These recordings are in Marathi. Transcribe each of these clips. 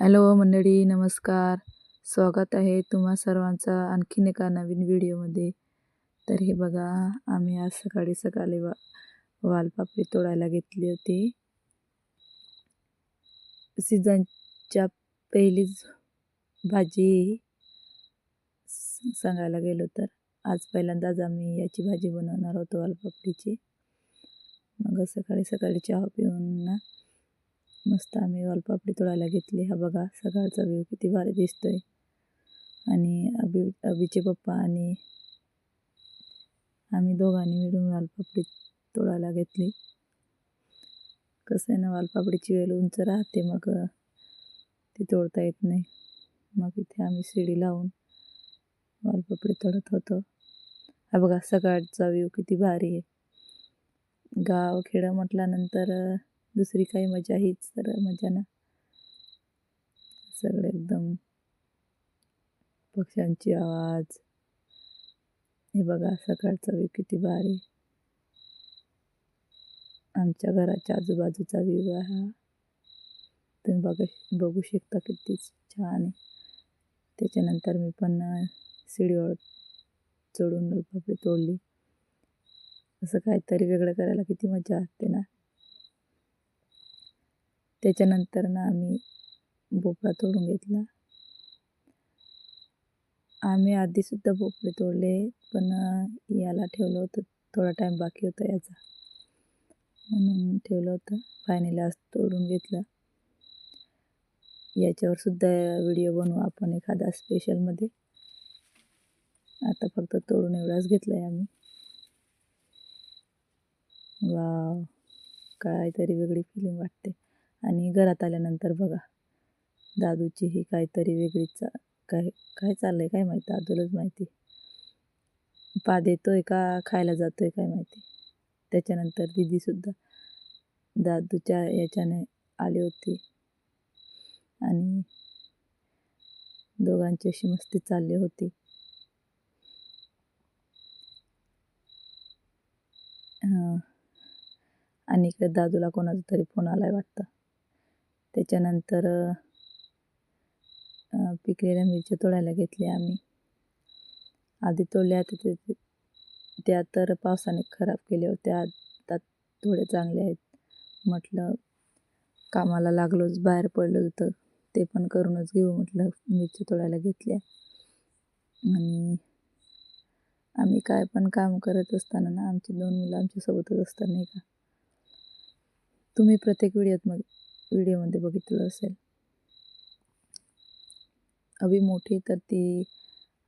हॅलो मंडळी नमस्कार. स्वागत आहे तुम्हा सर्वांचं आणखीन एका नवीन व्हिडिओमध्ये. तर हे बघा आम्ही आज सकाळी सकाळी वा वालपापडी तोडायला घेतली होती. सीझनच्या पहिलीच भाजी स- सांगायला गेलो तर आज पहिल्यांदाच आम्ही याची भाजी बनवणार होतो वालपापडीची. मग सकाळी सकाळी चहा पिऊन ना मस्त आम्ही वालपापडी तोडायला घेतली. हा बघा सकाळचा व्ह्यू किती भारी दिसतोय. आणि अभि अभिचे पप्पा आणि आम्ही दोघांनी मिळून वालपापडी तोडायला घेतली. कसं आहे ना वालपापडीची वेल उंच राहते मग ती तोडता येत नाही. मग इथे आम्ही शिडी लावून वालपापडी तोडत होतो. हा बघा सकाळचा व्ह्यू किती भारी आहे. गाव खेडं म्हटल्यानंतर दुसरी काही मजा हीच तर मजा ना. सगळं एकदम पक्ष्यांची आवाज. हे बघा सकाळचा व्ह्यू किती भारी. आमच्या घराच्या आजूबाजूचा व्ह्यू आहे हा तुम्ही बघा बघू शकता किती छान आहे. त्याच्यानंतर मी पण अ, शिडीवर चढून पापडी तोडली. असं काहीतरी वेगळं करायला किती मजा असते ना. त्याच्यानंतर ना आम्ही भोपळा तोडून घेतला. आम्ही आधीसुद्धा भोपळे तोडले पण याला ठेवलं होतं थोडा टाईम बाकी होता याचा. म्हणून ठेवलं होतं. फायनली आज तोडून घेतलं. याच्यावर सुद्धा व्हिडिओ बनवू आपण एखादा स्पेशलमध्ये आता फक्त तोडून एवढाच घेतला आहे आम्ही. वाव काहीतरी वेगळी फिलिंग वाटते. आणि घरात आल्यानंतर बघा दादूची ही काहीतरी वेगळीच चा- काय काय चाललं आहे काय माहिती? दादूलाच माहिती. पा देतोय का खायला जातो आहे काय माहिती? त्याच्यानंतर दीदीसुद्धा दादूच्या याच्याने आली होती. आणि दोघांची अशी मस्ती चालली होती. हां आणि इकडे दादूला कोणाचा तरी फोन आलाय वाटतं. त्याच्यानंतर पिकलेल्या मिरच्या तोडायला घेतल्या आम्ही. आधी तोडल्या तर त्या तर पावसाने खराब केल्या होत्या. आता थोड्या चांगल्या आहेत. म्हटलं कामाला लागलोच बाहेर पडलं होतं. ते पण करूनच घेऊ म्हटलं मिरच्या तोडायला घेतल्या. आणि आम्ही काय पण काम करत असताना ना आमची दोन मुलं आमच्यासोबतच असतात नाही का? तुम्ही प्रत्येक व्हिडिओत मग व्हिडिओमध्ये बघितलं असेल. अभि मोठी तर ती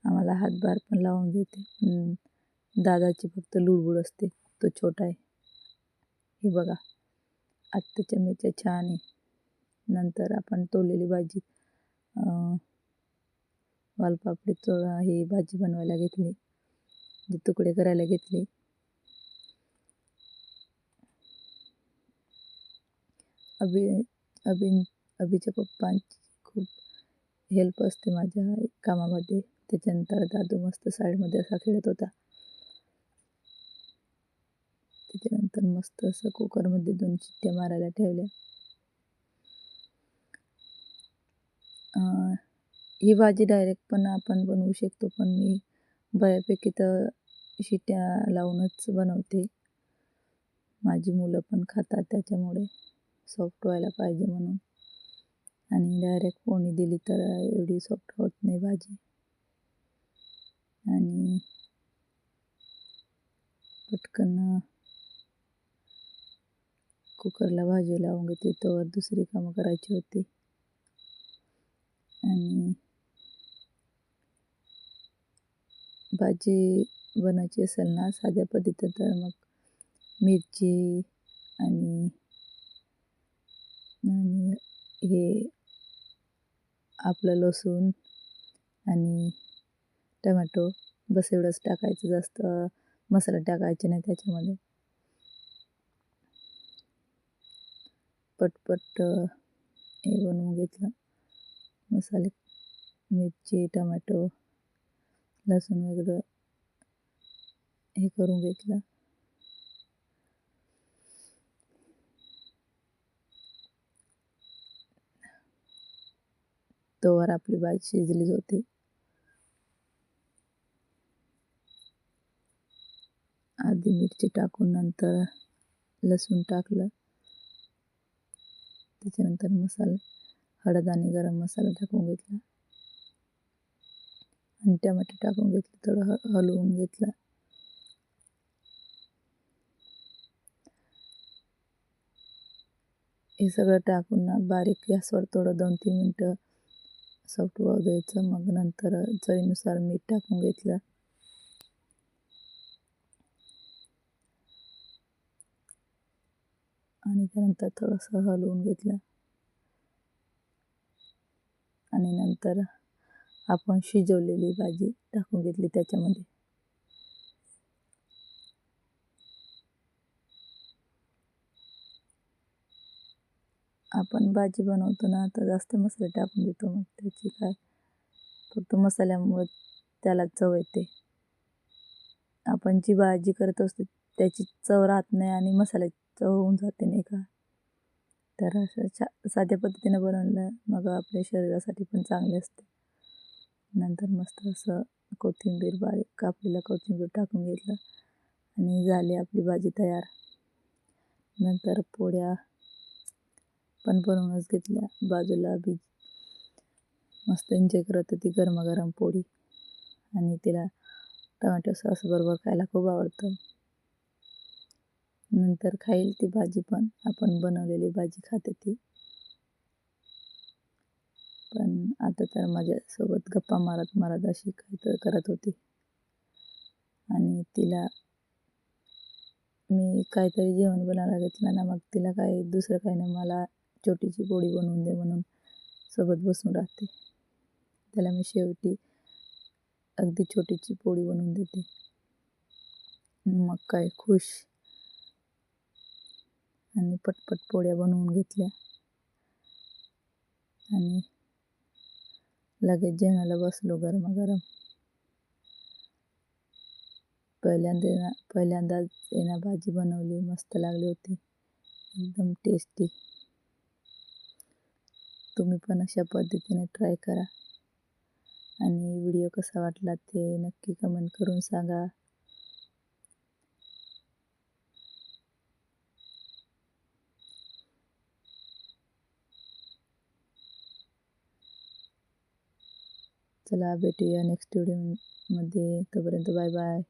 आम्हाला हातभार पण लावून देते. दादाची फक्त लुडबुड असते. तो छोटा आहे. हे बघा. आत्ताच्या मिरच्या छान. आहे नंतर आपण तोडलेली भाजी. वालपापडी चोळा ही भाजी बनवायला घेतली. जे तुकडे करायला घेतले. अभि अभि अभिच्या पप्पांची खूप हेल्प असते माझ्या कामामध्ये. त्याच्यानंतर दादू मस्त साईडमध्ये असा खेळत होता. त्याच्यानंतर मस्त असं कुकरमध्ये दोन शिट्ट्या मारायला ठेवल्या. ही भाजी डायरेक्ट पण आपण बनवू शकतो पण मी बऱ्यापैकी तर शिट्ट्या लावूनच बनवते. माझी मुलं पण खातात त्याच्यामुळे. सॉफ्ट व्हायला पाहिजे म्हणून. आणि डायरेक्ट फोडणी दिली तर एवढी सॉफ्ट होत नाही भाजी. आणि पटकन कुकरला भाजी लावून घेतली तर दुसरी कामं करायची होती. आणि भाजी बनवायची असेल ना साध्या पद्धतीत तर मग मिरची आणि आणि हे आपलं लसूण आणि टमॅटो बस एवढंच टाकायचं जास्त मसाला टाकायचे नाही त्याच्यामध्ये. पटपट हे बनवून घेतलं. मसाले मिरची टमॅटो लसूण वगैरे हे करून घेतलं. तोवर आपली भाजी शिजलीच होती आधी मिरची टाकून नंतर लसूण टाकलं. त्याच्यानंतर मसाला हळद आणि गरम मसाला टाकून घेतला. आणि टमाटे टाकून घेतले थोडं ह हलवून घेतलं. हे सगळं टाकून ना बारीक गॅसवर थोडं दोन तीन मिनटं सॉफ्ट वाव द्यायचं मग नंतर चवीनुसार मीठ टाकून घेतलं. आणि त्यानंतर थोडंसं हलवून घेतलं. आणि नंतर आपण शिजवलेली भाजी टाकून घेतली त्याच्यामध्ये. आपण भाजी बनवतो ना आता जास्त मसाले टाकून देतो मग त्याची काय. फक्त मसाल्यामुळं त्याला चव येते. आपण जी भाजी करत असतो त्याची चव राहत नाही आणि मसाल्याची चव होऊन जाते नाही का? तर असं छा साध्या पद्धतीनं बनवलं मग आपल्या शरीरासाठी पण चांगले असते. नंतर मस्त असं कोथिंबीर बारीक कापलेलं कोथिंबीर टाकून घेतलं आणि झाली आपली भाजी तयार. नंतर पोळ्या पण बनवूनच घेतल्या बाजूला बी. मस्त एन्जॉय करत होती गरमागरम पोळी. आणि तिला टमॅटो सॉस बरोबर खायला खूप आवडतं. नंतर खाईल ती भाजी पण. आपण बनवलेली भाजी खाते ती. पण आता तर माझ्यासोबत गप्पा मारत मारत अशी काहीतरी करत होती. आणि तिला मी काहीतरी जेवण बनवायला घेतलं ना मग तिला काही दुसरं काही नाही मला छोटीची पोळी बनवून दे म्हणून सोबत बसून राहते. त्याला मी शेवटी अगदी छोटीची पोळी बनवून देते. मग काय खुश आणि पटपट पोळ्या बनवून घेतल्या. आणि लगेच जेवणाला बसलो गरमागरम. पहिल्यांदा पहिल्यांदाच येणं भाजी बनवली मस्त लागली होती. एकदम टेस्टी तुम्ही पण अशा पद्धतीने ट्राय करा. आणि व्हिडिओ कसा वाटला ते नक्की कमेंट करून सांगा. चला भेटूया नेक्स्ट व्हिडिओमध्ये तोपर्यंत बाय बाय